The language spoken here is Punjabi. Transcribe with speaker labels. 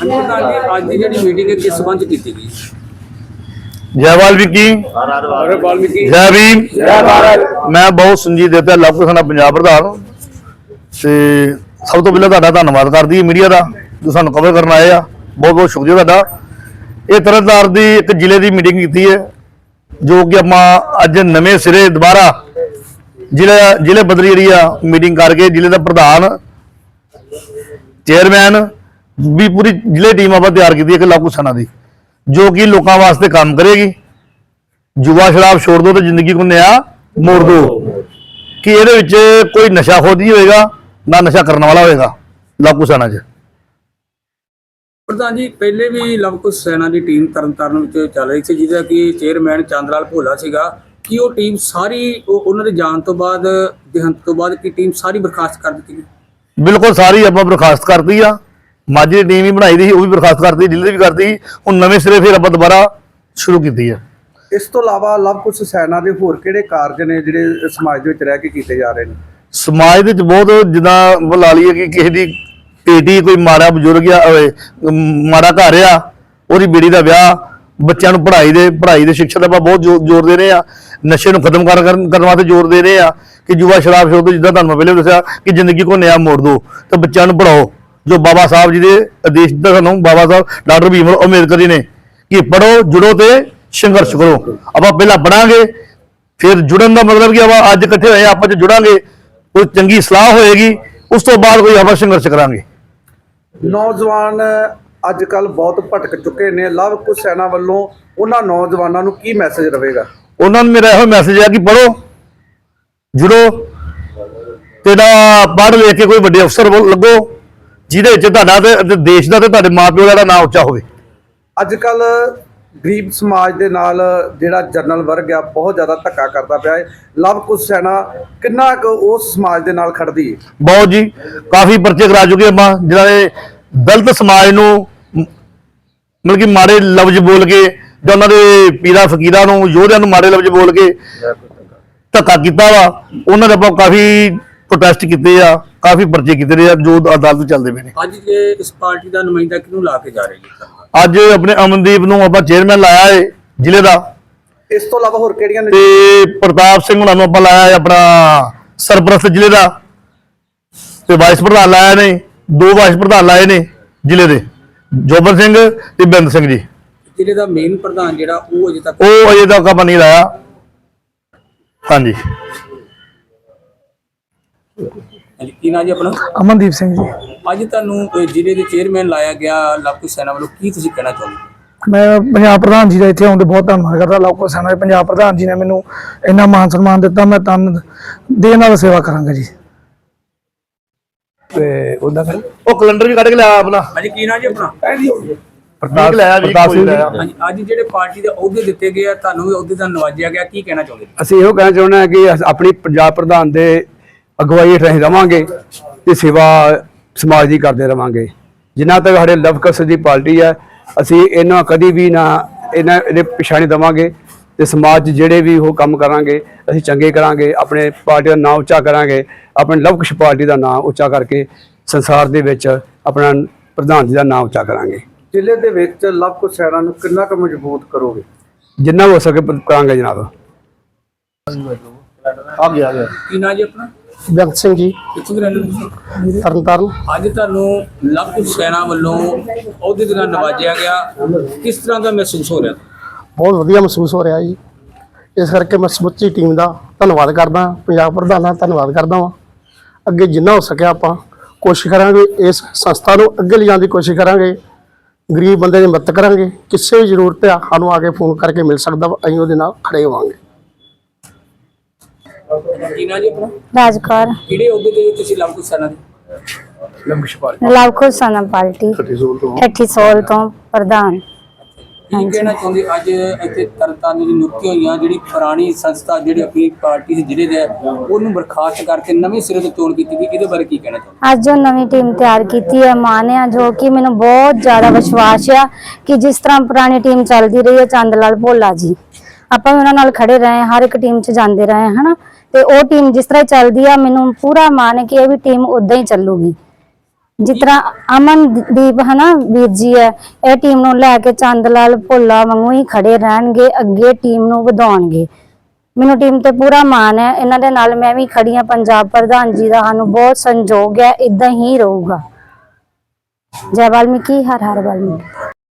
Speaker 1: ਪ੍ਰਧਾਨ ਜੀ ਅੱਜ ਦੀ ਜਿਹੜੀ ਮੀਟਿੰਗ ਹੈ ਕਿਸ ਸੰਬੰਧ 'ਚ ਕੀਤੀ ਗਈ?
Speaker 2: ਜੈ ਵਾਲਮੀਕੀ।
Speaker 1: ਅਰੇ ਵਾਲਮੀਕੀ।
Speaker 2: ਜੈ ਭੀਮ। ਜੈ ਭਾਰਤ। ਮੈਂ ਬਹੁਤ ਸੰਜੀਤ ਦਿੱਤਾ ਸਾਡਾ ਪੰਜਾਬ ਪ੍ਰਧਾਨ। ਤੇ ਸਭ ਤੋਂ ਪਹਿਲਾਂ ਤੁਹਾਡਾ ਧੰਨਵਾਦ ਕਰਦੀ ਹੈ ਮੀਡੀਆ ਦਾ ਜੋ ਸਾਨੂੰ ਕਵਰ ਕਰਨ ਆਏ ਆ। ਬਹੁਤ ਬਹੁਤ ਸ਼ੁਕਰੀਆ ਤੁਹਾਡਾ। ਇਹ ਤਰਨਤਾਰ ਦੀ ਇੱਕ ਜ਼ਿਲ੍ਹੇ ਦੀ ਮੀਟਿੰਗ ਕੀਤੀ ਹੈ ਜੋ ਕਿ ਆਪਾਂ ਅੱਜ ਨਵੇਂ ਸਿਰੇ ਦੁਬਾਰਾ ਜ਼ਿਲ੍ਹਾ ਜ਼ਿਲ੍ਹੇ ਬਦਲੀ ਜਿਹੜੀ ਆ ਮੀਟਿੰਗ ਕਰਕੇ ਜ਼ਿਲ੍ਹੇ ਦਾ ਪ੍ਰਧਾਨ ਚੇਅਰਮੈਨ ਵੀ ਪੂਰੀ ਜ਼ਿਲ੍ਹੇ ਟੀਮ ਆਪਾਂ ਤਿਆਰ ਕੀਤੀ ਹੈ ਕਿ ਲਾਕੂ ਸਨਾ ਦੀ ਜੋ ਕਿ ਲੋਕਾਂ ਵਾਸਤੇ ਕੰਮ ਕਰੇਗੀ। ਜੁਆ ਸ਼ਰਾਬ ਛੋੜ ਦੋ ਤੇ ਜ਼ਿੰਦਗੀ ਨੂੰ ਨਿਆ ਮੋੜ ਦੋ। ਕਿ ਇਹਦੇ ਵਿੱਚ ਕੋਈ ਨਸ਼ਾ ਖੋਦ ਹੋਏਗਾ ਨਾ ਨਸ਼ਾ ਕਰਨ ਵਾਲਾ ਹੋਏਗਾ ਲਾਕੂ ਸਨਾ 'ਚ।
Speaker 1: ਪ੍ਰਧਾਨ ਜੀ ਪਹਿਲੇ ਵੀ ਲਵਕੁਸ਼ ਸੈਨਾ ਦੀ ਟੀਮ ਤਰਨਤਾਰਨ ਵਿੱਚ ਚੱਲ ਰਹੀ ਸੀ ਜਿਹਦਾ ਕਿ ਚੇਅਰਮੈਨ ਚੰਦਲਾਲ ਭੋਲਾ ਸੀਗਾ। ਕਿ ਉਹ ਟੀਮ ਸਾਰੀ ਉਹ- ਉਹਨਾਂ ਦੇ ਜਾਣ ਤੋਂ ਬਾਅਦ ਦੇਹਾਂਤ ਤੋਂ ਬਾਅਦ ਕੀ ਟੀਮ ਸਾਰੀ ਬਰਖਾਸਤ ਕਰ ਦਿੱਤੀ? ਗਈ
Speaker 2: ਬਿਲਕੁਲ ਸਾਰੀ ਆਪਾਂ ਬਰਖਾਸਤ ਕਰਤੀ ਆ। ਮਾਝੇ ਦੀ ਟੀਮ ਹੀ ਬਣਾਈ ਦੀ ਸੀ ਉਹ ਵੀ ਬਰਖਾਸਤ ਕਰਤੀ ਦੀ ਵੀ ਕਰਤੀ ਹੁਣ ਨਵੇਂ ਸਿਰੇ ਫਿਰ ਆਪਾਂ ਦੁਬਾਰਾ ਸ਼ੁਰੂ ਕੀਤੀ ਆ।
Speaker 3: ਇਸ ਤੋਂ ਇਲਾਵਾ ਲਵ ਕੁਸ਼ ਸੈਨਾ ਦੇ ਹੋਰ ਕਿਹੜੇ ਕਾਰਜ ਨੇ ਜਿਹੜੇ ਸਮਾਜ ਦੇ ਵਿੱਚ ਰਹਿ ਕੇ ਕੀਤੇ ਜਾ ਰਹੇ ਨੇ?
Speaker 2: ਸਮਾਜ ਦੇ ਵਿੱਚ ਬਹੁਤ ਜਿੱਦਾਂ ਉਹ ਲਾ ਲਈਏ ਕਿ ਕਿਸੇ ਦੀ ਬੇਟੀ ਕੋਈ ਮਾੜਾ ਬਜ਼ੁਰਗ ਆ ਮਾੜਾ ਘਰ ਆ ਉਹਦੀ ਬੇਟੀ ਦਾ ਵਿਆਹ ਬੱਚਿਆਂ ਨੂੰ ਪੜ੍ਹਾਈ ਦੇ ਪੜ੍ਹਾਈ ਦੇ ਸਿੱਖਿਆ ਦਾ ਆਪਾਂ ਬਹੁਤ ਜ਼ੋਰ ਦੇ ਰਹੇ ਆ। ਨਸ਼ੇ ਨੂੰ ਖਤਮ ਕਰ ਕਰਨ ਕਰਨ ਵਾਸਤੇ ਜ਼ੋਰ ਦੇ ਰਹੇ ਆ ਕਿ ਜੁਆ ਸ਼ਰਾਬ ਛੋੜ ਦਿਓ ਜਿੱਦਾਂ ਤੁਹਾਨੂੰ ਪਹਿਲੇ ਦੱਸਿਆ ਕਿ ਜ਼ਿੰਦਗੀ ਕੋ ਨਿਆ ਮੋੜ ਦਿਓ ਤੇ ਬੱਚਿਆਂ ਨੂੰ ਪੜਾਓ ਜੋ ਬਾਬਾ ਸਾਹਿਬ ਜੀ ਦੇ ਆਦੇਸ਼ ਦਾ ਸਾਨੂੰ ਬਾਬਾ ਸਾਹਿਬ ਡਾਕਟਰ ਭੀਮ ਰਾਓ ਅੰਬੇਦਕਰ ਜੀ ਨੇ ਕਿ ਪੜੋ ਜੁੜੋ ਤੇ ਸੰਘਰਸ਼ ਕਰੋ। ਆਪਾਂ ਪਹਿਲਾਂ ਪੜਾਂਗੇ ਫਿਰ ਜੁੜਨ ਦਾ ਮਤਲਬ ਕਿ ਆਪਾਂ ਅੱਜ ਇਕੱਠੇ ਹੋਏ ਆਪਾਂ ਚ ਜੁੜਾਂਗੇ ਕੋਈ ਚੰਗੀ ਸਲਾਹ ਹੋਏਗੀ ਉਸ ਤੋਂ ਬਾਅਦ ਕੋਈ ਆਪਾਂ ਸੰਘਰਸ਼ ਕਰਾਂਗੇ।
Speaker 3: ਨੌਜਵਾਨ ਅੱਜ ਕੱਲ ਬਹੁਤ ਭਟਕ ਚੁੱਕੇ ਨੇ। ਲਵ ਕੁਸ਼ ਸੈਨਾ ਵੱਲੋਂ ਉਹਨਾਂ ਨੌਜਵਾਨਾਂ ਨੂੰ ਕੀ ਮੈਸੇਜ ਰਹੇਗਾ?
Speaker 2: ਉਹਨਾਂ ਨੂੰ ਮੇਰਾ ਇਹੋ ਮੈਸੇਜ ਹੈ ਕਿ ਪੜੋ ਜੁੜੋ ਤੇਰਾ ਪੜ੍ਹ ਲਿਖ ਕੇ ਕੋਈ ਵੱਡੇ ਅਫਸਰ ਲੱਗੋ। ਜਿਹਦੇ ਵਿੱਚ ਤੁਹਾਡਾ ਤੇ ਦੇਸ਼ ਦਾ ਤੇ ਤੁਹਾਡੇ ਮਾਪਿਓ ਦਾ ਨਾਮ ਉੱਚਾ ਹੋਵੇ।
Speaker 3: ਅੱਜ ਕੱਲ ਗਰੀਬ ਸਮਾਜ ਦੇ ਨਾਲ ਜਿਹੜਾ ਜਨਰਲ ਵਰਗ ਆ ਬਹੁਤ ਜ਼ਿਆਦਾ ਧੱਕਾ ਕਰਦਾ ਪਿਆ ਹੈ ਲਵ ਕੁਸ਼ ਸੈਨਾ ਕਿੰਨਾ ਕੁ ਉਸ ਸਮਾਜ ਦੇ ਨਾਲ ਖੜਦੀ ਹੈ
Speaker 2: ਬਹੁਤ ਜੀ ਕਾਫੀ ਪਰਚੇ ਕਰਾ ਚੁੱਕੇ ਆਪਾਂ ਜਿਹੜਾ ਇਹ ਦਲਿਤ ਸਮਾਜ ਨੂੰ ਮਤਲਬ ਕਿ ਮਾੜੇ ਲਫ਼ਜ਼ ਬੋਲ ਕੇ ਜਾਂ ਉਹਨਾਂ ਦੇ ਪੀਰਾ ਫਕੀਰਾਂ ਨੂੰ ਯੋਧਿਆਂ ਨੂੰ ਮਾੜੇ ਲਫ਼ਜ਼ ਬੋਲ ਕੇ ਧੱਕਾ ਕੀਤਾ ਵਾ। ਉਹਨਾਂ ਦੇ ਆਪਾਂ ਕਾਫੀ ਪ੍ਰੋਟੈਸਟ ਕੀਤੇ ਆ। ਕਾਫੀ ਪਰਚੇ ਕੀਤੇ ਨੇ ਜੋ ਅਦਾਲਤ ਚੱਲਦੇ ਪਏ ਨੇ।
Speaker 1: ਅੱਜ ਜੇ ਇਸ ਪਾਰਟੀ ਦਾ ਨੁਮਾਇੰਦਾ ਕਿਹਨੂੰ ਲਾ ਕੇ ਜਾ ਰਹੀ ਹੈ
Speaker 2: ਅੱਜ ਆਪਣੇ ਅਮਨਦੀਪ ਨੂੰ ਆਪਾਂ ਚੇਅਰਮੈਨ ਲਾਇਆ ਏ ਜ਼ਿਲ੍ਹੇ ਦਾ।
Speaker 3: ਇਸ ਤੋਂ ਇਲਾਵਾ ਹੋਰ ਕਿਹੜੀਆਂ ਨੇ?
Speaker 2: ਤੇ ਪ੍ਰਤਾਪ ਸਿੰਘ ਹੁਣਾਂ ਨੂੰ ਆਪਾਂ ਲਾਇਆ ਏ ਆਪਣਾ ਸਰਪ੍ਰਸਤ ਜ਼ਿਲ੍ਹੇ ਦਾ। ਤੇ ਵਾਈਸ ਪ੍ਰਧਾਨ ਲਾਇਆ ਨੇ ਦੋ ਵਾਈਸ ਪ੍ਰਧਾਨ ਲਾਏ ਨੇ ਜ਼ਿਲ੍ਹੇ ਦੇ ਜੋਬਨ ਸਿੰਘ ਤੇ ਬਿੰਦ ਸਿੰਘ ਜੀ।
Speaker 1: ਜ਼ਿਲ੍ਹੇ ਦਾ ਮੇਨ ਪ੍ਰਧਾਨ ਜਿਹੜਾ ਉਹ ਅਜੇ ਤੱਕ
Speaker 2: ਉਹ ਅਜੇ ਤੱਕ ਆਪਾਂ ਨਹੀਂ ਲਾਇਆ। ਹਾਂਜੀ।
Speaker 1: ਹਾਂਜੀ, ਕੀ ਨਾਂ ਜੀ ਆਪਣਾ?
Speaker 4: ਅਮਨਦੀਪ ਸਿੰਘ ਜੀ।
Speaker 1: ਅੱਜ ਤੁਹਾਨੂੰ ਅਹ, ਜ਼ਿਲ੍ਹੇ ਦੇ ਚੇਅਰਮੈਨ ਲਾਇਆ ਗਿਆ ਲਵਕੁਸ਼ ਸੈਨਾ ਵੱਲੋਂ ਕੀ ਤੁਸੀਂ ਕਹਿਣਾ ਚਾਹੁੰਦੇ ਹੋ?
Speaker 4: ਮੈਂ ਪੰਜਾਬ ਪ੍ਰਧਾਨ ਜੀ ਦਾ ਇੱਥੇ ਆਉਣ ਤੇ ਬਹੁਤ ਧੰਨਵਾਦ ਕਰਦਾ ਲੋਕੋ ਸੈਨਾ ਦੇ ਪੰਜਾਬ ਪ੍ਰਧਾਨ ਜੀ ਨੇ ਮੈਨੂੰ ਇੰਨਾ ਮਾਨ ਸਨਮਾਨ ਦਿੱਤਾ ਮੈਂ ਤਨ ਦੇ ਨਾਲ ਸੇਵਾ ਕਰਾਂਗਾ ਜੀ। ਤੇ ਉਹਦਾ ਕਰ
Speaker 2: ਉਹ ਕੈਲੰਡਰ ਵੀ ਕੱਢ ਕੇ ਲਿਆ ਆਪਣਾ।
Speaker 1: ਹਾਂਜੀ ਕੀ ਨਾਂ ਜੀ ਆਪਣਾ?
Speaker 2: ਪ੍ਰਤਾਪ ਲਾਇਆ ਵੀ
Speaker 4: ਪ੍ਰਤਾਪ ਸਿੰਘ ਜੀ।
Speaker 1: ਹਾਂਜੀ ਅੱਜ ਜਿਹੜੇ ਪਾਰਟੀ ਦੇ ਅਹੁਦੇ ਦਿੱਤੇ ਗਏ ਆ ਤੁਹਾਨੂੰ ਵੀ ਅਹੁਦੇ ਦਾ ਨਵਾਜਿਆ ਗਿਆ ਕੀ ਕਹਿਣਾ ਚਾਹੁੰਦੇ ਹੋ?
Speaker 5: ਅਸੀਂ ਇਹੋ ਕਹਿਣਾ ਚਾਹੁੰਦੇ ਹਾਂ ਕਿ ਅਸ- ਆਪਣੀ ਪੰਜਾਬ ਪ੍ਰਧਾਨ ਦੇ ਅਗਵਾਈ ਹੇਠ ਅਸੀਂ ਰਵਾਂਗੇ ਤੇ ਸੇਵਾ ਸਮਾਜ ਦੀ ਕਰਦੇ ਰਵਾਂਗੇ। ਜਿੰਨਾ ਤੱਕ ਸਾਡੇ ਲਵਕਸ ਦੀ ਪਾਰਟੀ ਹੈ ਅਸੀਂ ਇਹਨਾਂ ਕਦੀ ਵੀ ਨਾ ਇਹਨਾਂ ਇਹਦੇ ਪਿਛਾਣੀ ਦਵਾਂਗੇ ਤੇ ਸਮਾਜ 'ਚ ਜਿਹੜੇ ਵੀ ਉਹ ਕੰਮ ਕਰਾਂਗੇ ਅਸੀਂ ਚੰਗੇ ਕਰਾਂਗੇ ਆਪਣੇ ਪਾਰਟੀ ਦਾ ਨਾਮ ਉੱਚਾ ਕਰਾਂਗੇ ਆਪਣੇ ਲਵਕਸ਼ ਪਾਰਟੀ ਦਾ ਨਾਮ ਉੱਚਾ ਕਰਕੇ ਸੰਸਾਰ ਦੇ ਵਿੱਚ ਆਪਣਾ ਪ੍ਰਧਾਨ ਜੀ ਦਾ ਨਾਮ ਉੱਚਾ ਕਰਾਂਗੇ।
Speaker 3: ਜ਼ਿਲ੍ਹੇ ਦੇ ਵਿੱਚ ਲਵ ਕੁਸ਼ ਸੈਨਾ ਨੂੰ ਕਿੰਨਾ ਕੁ ਮਜ਼ਬੂਤ ਕਰੋਗੇ?
Speaker 5: ਜਿੰਨਾ ਹੋ ਸਕੇ ਕਰਾਂਗੇ ਜਨਾਬ।
Speaker 2: ਆ ਗਿਆ ਆ ਗਿਆ।
Speaker 1: ਕੀ ਜੀ ਆਪਣਾ?
Speaker 4: ਬੇਅੰਤ ਸਿੰਘ ਜੀ।
Speaker 1: ਕਿੱਥੋਂ ਦੇ ਰਹਿਣ ਵਾਲੇ ਤੁਸੀਂ?
Speaker 4: ਤਰਨਤਾਰਨ।
Speaker 1: ਅੱਜ ਤੁਹਾਨੂੰ ਲਵਕੁਸ਼ ਸੈਨਾ ਵੱਲੋਂ ਅਹੁਦੇ ਦੇ ਨਾਲ ਨਵਾਜਿਆ ਗਿਆ। ਕਿਸ ਤਰ੍ਹਾਂ ਦਾ ਮਹਿਸੂਸ ਹੋ ਰਿਹਾ?
Speaker 4: ਬਹੁਤ ਵਧੀਆ ਮਹਿਸੂਸ ਹੋ ਰਿਹਾ ਜੀ। ਇਸ ਕਰਕੇ ਮੈਂ ਸਮੁੱਚੀ ਟੀਮ ਦਾ ਧੰਨਵਾਦ ਕਰਦਾ ਪੰਜਾਬ ਪ੍ਰਧਾਨ ਦਾ ਧੰਨਵਾਦ ਕਰਦਾ ਹਾਂ। ਅੱਗੇ ਜਿੰਨਾ ਹੋ ਸਕਿਆ ਆਪਾਂ ਕੋਸ਼ਿਸ਼ ਕਰਾਂਗੇ। ਇਸ ਸੰਸਥਾ ਨੂੰ ਅੱਗੇ ਲਿਜਾਣ ਦੀ ਕੋਸ਼ਿਸ਼ ਕਰਾਂਗੇ। ਗਰੀਬ ਬੰਦੇ ਦੀ ਮਦਦ ਕਰਾਂਗੇ। ਕਿਸੇ ਵੀ ਜ਼ਰੂਰਤ ਆ ਸਾਨੂੰ ਆ ਕੇ ਫੋਨ ਕਰਕੇ ਮਿਲ ਸਕਦਾ ਵਾ, ਅਸੀਂ ਉਹਦੇ ਨਾਲ ਖੜੇ ਹੋਵਾਂਗੇ।
Speaker 1: ਕੀ ਨਾਂ ਜੀ ਆਪਣਾ?
Speaker 6: ਰਾਜਕੌਰ।
Speaker 1: ਕਿਹੜੇ ਅਹੁਦੇ ਤੇ ਤੁਸੀਂ ਲਵਕੁਸ਼ ਸੈਨਾ ਦੇ?
Speaker 6: ਲਵਕੁਸ਼ ਸਨਾ ਪਾਰਟੀ। ਠੱਠੀ ਸੋਲ ਤੋਂ। ਪ੍ਰਧਾਨ।
Speaker 1: ਕੀ ਕਹਿਣਾ ਚਾਹੁੰਦੇ ਅੱਜ ਇੱਥੇ ਤਰਨਤਾਰਨ ਦੀ ਨਿਯੁਕਤੀ ਹੋਈਆਂ ਜਿਹੜੀ ਪੁਰਾਣੀ ਸੰਸਥਾ ਜਿਹੜੀ ਆਪਣੀ ਪਾਰਟੀ ਦੇ ਜ਼ਿਲ੍ਹੇ ਦੇ ਹੈ, ਉਹਨੂੰ ਬਰਖਾਸਤ ਕਰਕੇ ਨਵੇਂ ਸਿਰੇ ਤੋਂ ਚੋਣ ਕੀਤੀ ਗਈ ਇਹਦੇ ਬਾਰੇ ਕੀ ਕਹਿਣਾ ਚਾਹੁੰਦੇ?
Speaker 6: ਅੱਜ ਜੋ ਨਵੀਂ ਟੀਮ ਤਿਆਰ ਕੀਤੀ ਹੈ ਮਾਨ ਆ ਜੋ ਕਿ ਮੈਨੂੰ ਬਹੁਤ ਜ਼ਿਆਦਾ ਵਿਸ਼ਵਾਸ ਆ ਕਿ ਜਿਸ ਤਰ੍ਹਾਂ ਪੁਰਾਣੀ ਟੀਮ ਚੱਲਦੀ ਰਹੀ ਹੈ ਚੰਦ ਲਾਲ ਭੋਲਾ ਜੀ। ਆਪਾਂ ਵੀ ਉਹਨਾਂ ਨਾਲ ਖੜੇ ਰਹੇ ਹਰ ਇੱਕ ਟੀਮ 'ਚ ਜਾਂਦੇ ਰਹੇ ਹਨਾ? ਤੇ ਉਹ ਟੀਮ ਜਿਸ ਤਰ੍ਹਾਂ ਚੱਲਦੀ ਆ, ਮੈਨੂੰ ਪੂਰਾ ਮਾਨ ਹੈ ਕਿ ਇਹ ਵੀ ਟੀਮ ਉਦਾਂ ਹੀ ਚੱਲੂਗੀ। ਜਿਸ ਤਰ੍ਹਾਂ ਅਮਨਦੀਪ ਹਨਾ, ਵੀਰ ਜੀ ਹੈ, ਇਹ ਟੀਮ ਨੂੰ ਲੈ ਕੇ ਚੰਦ ਲਾਲ ਭੋਲਾ ਵਾਂਗੂ ਹੀ ਖੜੇ ਰਹਿਣਗੇ, ਅੱਗੇ ਟੀਮ ਨੂੰ ਵਧਾਉਣਗੇ। ਮੈਨੂੰ ਟੀਮ ਤੇ ਪੂਰਾ ਮਾਣ ਹੈ, ਇਹਨਾਂ ਦੇ ਨਾਲ ਮੈਂ ਵੀ ਖੜੀ ਹਾਂ, ਪੰਜਾਬ ਪ੍ਰਧਾਨ ਜੀ ਦਾ ਸਾਨੂੰ ਬਹੁਤ ਸੰਜੋਗ ਹੈ ਇਦਾਂ ਹੀ ਰਹੂਗਾ। ਜੈ ਵਾਲਮੀਕੀ ਹਰ ਹਰ ਵਾਲਮੀਕੀ।